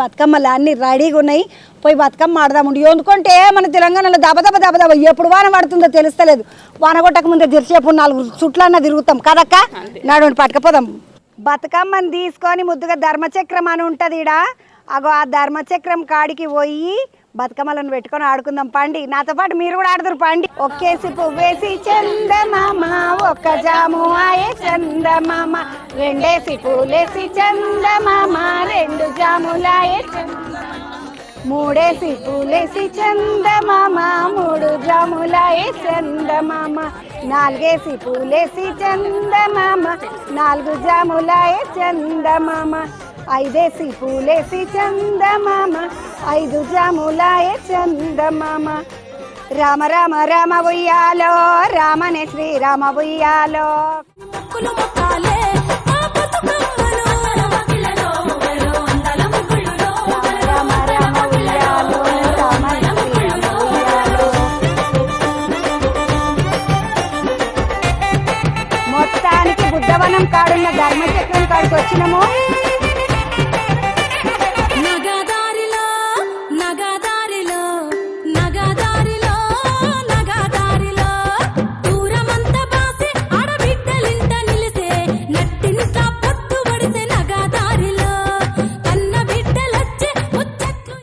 బతుకమ్మలు అన్ని రెడీగా ఉన్నాయి. పోయి బతుకమ్మ ఆడదాము ఎందుకంటే మన తెలంగాణలో దబ దబ దబ దబ ఎప్పుడు వాన పడుతుందో తెలుస్తలేదు. వాన కొట్టక ముందే తెరిచేపు నాలుగు చుట్లన్నా తిరుగుతాం. కదక్క? నడుండి పట్టుకపోదాం. బతుకమ్మని తీసుకొని ముద్దుగా ధర్మచక్రం అని ఉంటుంది ఈడ. అగో ఆ ధర్మచక్రం కాడికి పోయి బతుకమ్మలను పెట్టుకొని ఆడుకుందాం. పండి. నాతో పాటు మీరు కూడా ఆడుదురు. పండి. ఒక్కేసి పువ్వేసి చందమామ ఒక్క జాము ఆయే చందమామ. రెండేసి పూలేసి చందమామ. రెండు మూడేసి పూలేసి చందమామ మూడు జాములాయే చందమామ నాలుగేసి పూలేసి చందమామ నాలుగు జాములాయే చందమామ ఐదేసి పూలేసి చందమామ ఐదు జాములాయే చందమామ. రామ రామ రామ ఉయ్యాలో రామనే శ్రీరామ ఉయ్యాలో. బుద్ధవనం కాడున్న ధర్మచక్రం కాడికి వచ్చినాము